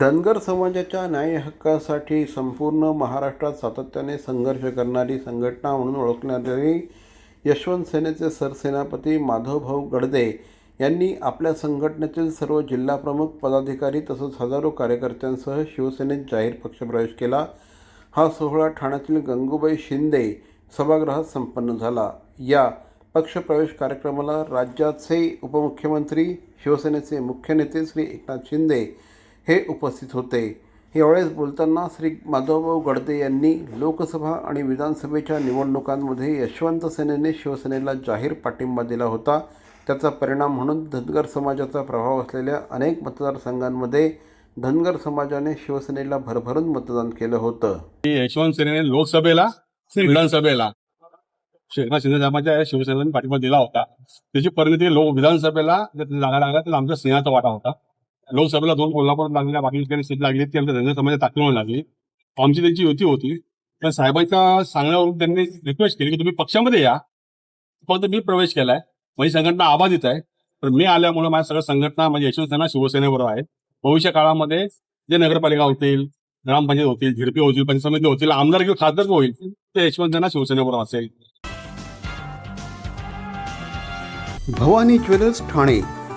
धनगर समाजाच्या न्याय हक्कासाठी संपूर्ण महाराष्ट्रात सातत्याने संघर्ष करणारी संघटना म्हणून ओळखणारी यशवंत सेनेचे सरसेनापती माधवभाऊ गडदे यांनी आपल्या संघटनेतील सर्व जिल्हाप्रमुख पदाधिकारी तसंच हजारो कार्यकर्त्यांसह शिवसेनेत जाहीर पक्षप्रवेश केला. हा सोहळा ठाण्यातील गंगूबाई शिंदे सभागृहात संपन्न झाला. या पक्षप्रवेश कार्यक्रमाला राज्याचे उपमुख्यमंत्री शिवसेनेचे मुख्य नेते श्री एकनाथ शिंदे हे उपस्थित होते. यावेळेस बोलताना श्री माधवभाऊ गडदे यांनी लोकसभा आणि विधानसभेच्या निवडणुकांमध्ये यशवंत सेनेने शिवसेनेला जाहीर पाठिंबा दिला होता. त्याचा परिणाम म्हणून धनगर समाजाचा प्रभाव असलेल्या अनेक मतदारसंघांमध्ये धनगर समाजाने शिवसेनेला भरभरून मतदान केलं होतं. यशवंत सेनेने लोकसभेला विधानसभेला एकनाथ शिंदे साहेबांच्या शिवसेनेने पाठिंबा दिला होता. त्याची परिणती लोक विधानसभेला जर जागा लागला तर आमच्या सिंहाचा वाटा होता. लोकसभेला दोन कोल्हापूरात लागल्या बाकी ठिकाणी सीट लागली ती आमच्या धनगर समाजात टाकली लागली. आमची त्यांची युती होती. पण साहेबांच्या सांगण्यावरून त्यांनी रिक्वेस्ट केली की तुम्ही पक्षामध्ये या. फक्त मी प्रवेश केलाय. माझी संघटना आबाधित आहे. पण मी आल्यामुळे माझ्या सगळ्या संघटना म्हणजे यशवंत शिवसेनेबरोबर आहेत भविष्य काळामध्ये जे नगरपालिका होतील ग्रामपंचायत होतील झिडपी होतील पंचायत समिती होतील आमदार किंवा खासदार होईल ते यशवंतना शिवसेनेबरोबर असेल. भवानी ज्वेलर्स ठाणे.